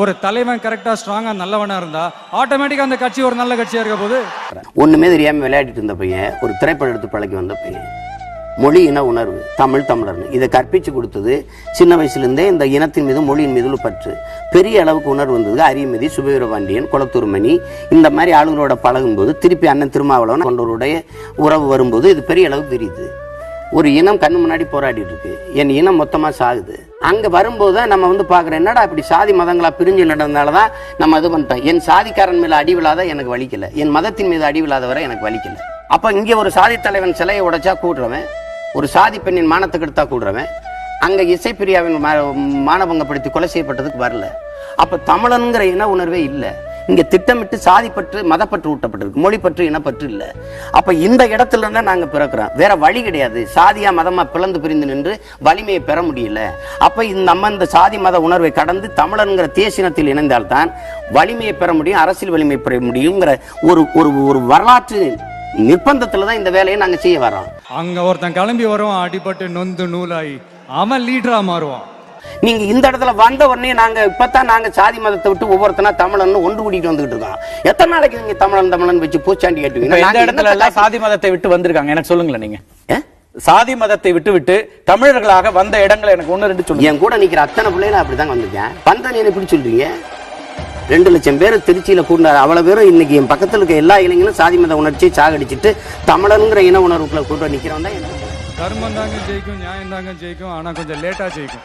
ஒரு தலைவன் கரெக்டா ஸ்ட்ராங்கா நல்லவனா இருந்தா ஆட்டோமேட்டிக்கா அந்த கட்சி ஒரு நல்ல கட்சியா இருக்க போது ஒண்ணுமே தெரியாம விளையாடிட்டு இருந்த பையன் ஒரு திரைப்படம் எடுத்து பழக்கி வந்த பையன். மொழி இன உணர்வு தமிழ் தமிழர்னு. இதை கற்பிச்சு கொடுத்தது சின்ன வயசுலேருந்தே இந்த இனத்தின் மீது மொழியின் மீது பற்று. பெரிய அளவுக்கு உணர்வு வந்தது அரியமதி சுபவீரபாண்டியன் குளத்தூர்மணி இந்த மாதிரி ஆளுங்களோட பழகும்போது திருப்பி அண்ணன் திருமாவளவன் கொண்டவருடைய உறவு வரும்போது இது பெரிய அளவுக்கு தெரியுது. ஒரு இனம் கண்ணு முன்னாடி போராடிட்டு இருக்கு. என் இனம் மொத்தமாக சாகுது. அங்கே வரும்போது தான் நம்ம வந்து பார்க்குறோம் என்னடா இப்படி சாதி மதங்களாக பிரிஞ்சு நடந்தனால தான் நம்ம இது பண்ணிட்டோம். என் சாதிக்காரன் மேலே அடி விழாத எனக்கு வலிக்கல என் மதத்தின் மீது அடி விழாத வரை எனக்கு வலிக்கல அப்போ இங்கே ஒரு சாதி தலைவன் சிலையை உடைச்சா கூடுறவன் ஒரு சாதி பெண்ணின் மானத்துக்கு எடுத்தா கூடுறவன் அங்கே இசைப்பிரியாவின் மா- மானபங்கப்படுத்தி கொலை செய்யப்பட்டதுக்கு வரல. அப்போ தமிழனுங்கிற இன உணர்வே இல்லை. இங்கே திட்டமிட்டு சாதிப்பற்று மதப்பற்று ஊட்டப்பட்டிருக்கு. மொழிப்பற்று இனப்பற்று இல்லை. அப்போ இந்த இடத்துல இருந்தால் நாங்கள் பிறக்கிறோம். வேற வழி கிடையாது. சாதியாக மதமாக பிளந்து பிரிந்து நின்று வலிமையை பெற முடியல. அப்போ இந்த நம்ம இந்த சாதி மத உணர்வை கடந்து தமிழன்கிற தேசினத்தில் இணைந்தால்தான் வலிமையை பெற முடியும் அரசியல் வலிமை பெற முடியுங்கிற ஒரு ஒரு ஒரு வரலாற்று நிர்பந்தத்தில் தான் இந்த வேலையை நாங்கள் செய்ய வரோம் அங்கே ஒருத்தன் கிளம்பி வருவான் அடிபட்டு நொந்து நூலாகி அவன் லீடராக மாறுவான். நீங்க இந்த இடத்துல வந்த உடனே நாங்க இப்பதான் நாங்க சாதி மதத்தை விட்டு ஒவ்வொருத்தனா தமிழன் ஒன்று கூட்டிட்டு வந்துகிட்டு இருக்கோம். எத்தனை நாளைக்கு நீங்க தமிழன் தமிழன் வச்சு பூச்சாண்டி கேட்டுவீங்க இந்த இடத்துல எல்லாம் சாதி மதத்தை விட்டு வந்திருக்காங்க. எனக்கு சொல்லுங்களேன் நீங்க? சாதி மதத்தை விட்டு விட்டு தமிழர்களாக வந்த இடங்களை எனக்கு ஒண்ணு ரெண்டு சொல்லுங்க. என் கூட நிக்கிற அத்தனை பிள்ளைகளும் அப்படிதான் வந்திருக்கேன். வந்தா நீ எப்படி சொல்றீங்க? ரெண்டு லட்சம் பேர் திருச்சியில கூண்டாரு அவ்வளவு பேரும் இன்னைக்கு என் பக்கத்துல இருக்க எல்லா இளைஞர்களும் சாதி மத உணர்ச்சியை சாகடிச்சிட்டு தமிழனுங்கிற இன உணர்வுக்குள்ள கூட்டு நிக்கிறவன் தான் தர்மம் தாங்க ஜெயிக்கும் நியாயம் தாங்க ஜெயிக்கும் ஆனா கொஞ்சம் லேட்டா ஜெயிக்கும்.